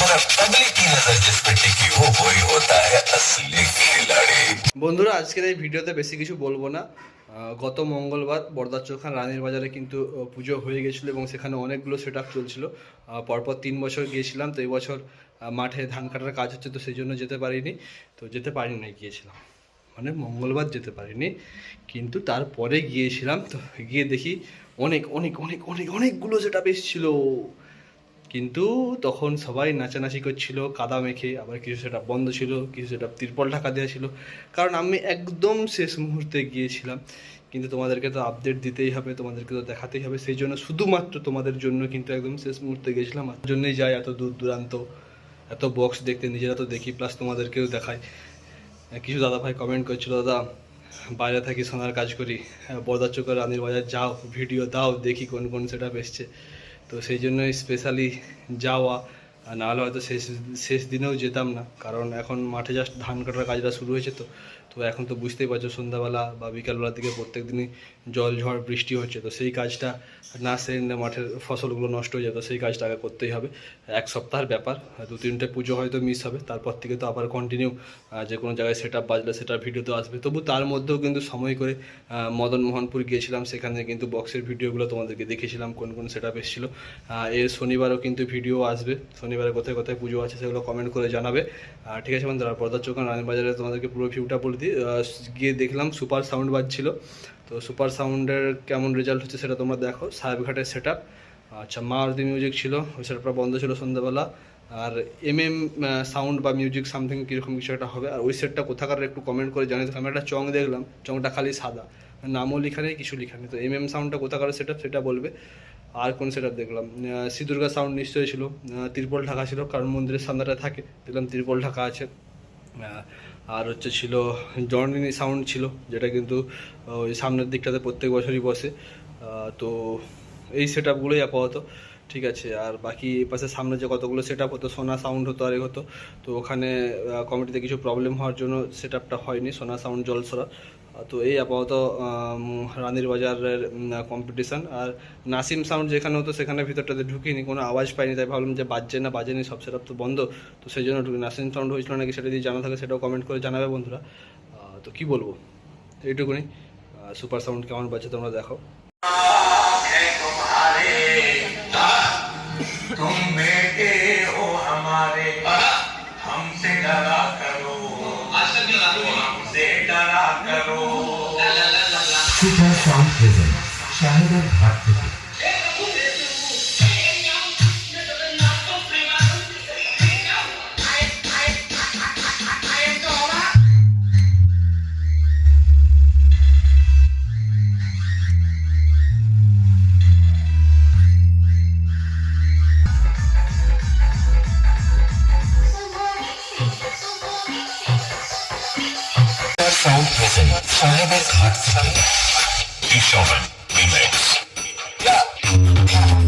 थोड़ा पगली की नजर जिस पे टिकी हो वही होता है असली खिलाड़ी বন্ধুরা আজকের এই ভিডিওতে বেশি কিছু বলবো না আহ, গত মঙ্গলবার বরদার চোখান রানীর বাজারে কিন্তু আহ, পুজো হয়ে গেছিলো এবং সেখানে অনেকগুলো সেট আপ চলছিল আহ, পরপর তিন বছর গিয়েছিলাম তো এই বছর আহ, মাঠে ধান কাটার কাজ হচ্ছে তো সেই জন্য যেতে পারিনি তো যেতে পারিনি না গিয়েছিলাম মানে মঙ্গলবার যেতে পারিনি কিন্তু তারপরে গিয়েছিলাম তো গিয়ে দেখি অনেক অনেক অনেক অনেক অনেকগুলো সেট আপ এসেছিলো কিন্তু তখন সবাই নাচানাচি করছিল, কাদা মেখে, আবার কিছু সেটা বন্ধ ছিল, কিছু সেটা তিরপল ঢাকা দেওয়া ছিল। কারণ আমি একদম শেষ মুহূর্তে গিয়েছিলাম, কিন্তু তোমাদেরকে তো আপডেট দিতেই হবে, তোমাদেরকে তো দেখাতেই হবে। সেই জন্য শুধুমাত্র তোমাদের জন্য কিন্তু একদম শেষ মুহূর্তে গেছিলাম আর জন্যই যাই এত দূর দূরান্ত, এত বক্স দেখতে, নিজেরা তো দেখি প্লাস তোমাদেরকেও দেখাই। কিছু দাদা ভাই কমেন্ট করছিল, দাদা, বাইরে থাকি, সোনার কাজ করি। বদার চোখের রানীর বাজার যাও ভিডিও দাও, দেখি কোন কোন সেটা এসছে। তো সেই জন্য স্পেশালি যাওয়া, আর নাহলে হয়তো শেষ শেষ দিনেও যেতাম না। কারণ এখন মাঠে জাস্ট ধান কাটার কাজটা শুরু হয়েছে তো। তো এখন তো বুঝতেই পারছ, সন্ধ্যাবেলা বা বিকালবেলার দিকে প্রত্যেক দিনই জল ঝড় বৃষ্টি হচ্ছে, তো সেই কাজটা না সেরে মাঠের ফসলগুলো নষ্ট হয়ে যেত সেই কাজটা আগে করতেই হবে। এক সপ্তাহের ব্যাপার, দু তিনটে পুজো হয়তো মিস হবে, তারপর থেকে তো আবার কন্টিনিউ যে কোনো জায়গায় সেট আপ বাজলে সেটার ভিডিও তো আসবে। তবু তার মধ্যেও কিন্তু সময় করে মদন মোহনপুর গিয়েছিলাম, সেখানে কিন্তু বক্সের ভিডিওগুলো তোমাদেরকে দেখেছিলাম কোন কোন সেট আপ এসেছিল এর শনিবারও কিন্তু ভিডিও আসবে, শনিবারে কোথায় কোথায় পুজো আছে সেগুলো কমেন্ট করে জানাবে। ঠিক আছে বন্ধুরা পর্দার চোখান রানীর বাজারে তোমাদেরকে পুরো ভিউটা বলে আহ, গিয়ে দেখলাম সুপার সাউন্ড বাজছিল। তো সুপার সাউন্ডের কেমন রেজাল্ট হচ্ছে সেটা তোমরা দেখো। সাহেবঘাটের সেট আপ আচ্ছা মারুতি মিউজিক ছিল ওই সেটআপটা বন্ধ ছিল সন্ধ্যাবেলা। আর এম এম সাউন্ড বা মিউজিক সামথিং কীরকম কিছু একটা হবে। আর ওই সেটটা কোথাকার একটু কমেন্ট করে জানিয়ে আমি একটা চং দেখলাম চংটা খালি সাদা। নামও লেখা নেই কিছু লেখা নেই। তো এম এম সাউন্ডটা কোথাকার সেট সেটা বলবে। আর কোন সেট দেখলাম? সিদুর্গা সাউন্ড নিশ্চয়ই ছিল। তিরপল ঢাকা ছিল কারণ মন্দিরের সামনেটা থাকে। দেখলাম তিরপল ঢাকা আছে। আর হচ্ছে ছিল জর্নিনি সাউন্ড ছিল, যেটা কিন্তু ওই সামনের দিকটাতে প্রত্যেক বছরই বসে। তো এই সেট আপগুলোই আপাতত, ঠিক আছে। আর বাকি পাশে সামনে যে কতগুলো সেট আপ হতো, সোনা সাউন্ড হতো আর হতো, তো ওখানে কমিটিতে কিছু প্রবলেম হওয়ার জন্য সেট হয়নি, সোনা সাউন্ড জলসরা। তো এই আপাতত আম, রানীর বাজারের কম্পিটিশান আর নাসিম সাউন্ড যেখানে হতো সেখানে ভিতরটাতে ঢুকিনি কোনো আওয়াজ পাইনি তাই ভাবলাম যে বাজছে না বাজেনি সব সেট তো বন্ধ তো সেই জন্য ঢুকি নাসিম সাউন্ড হয়েছিল নাকি সেটা যদি জানা থাকে সেটাও কমেন্ট করে জানাবে বন্ধুরা আহ, তো কি বলবো এইটুকুনি সুপার সাউন্ড কেমন বাজছে তোমরা দেখো है तुम्हारे तुम बेटे हो हमारे हमसे डरा करो সুপার সাউন্ড প্রেজেন্ট শাহেদের ঘাট থেকে। Five o'clock today. Beethoven remix. Yeah.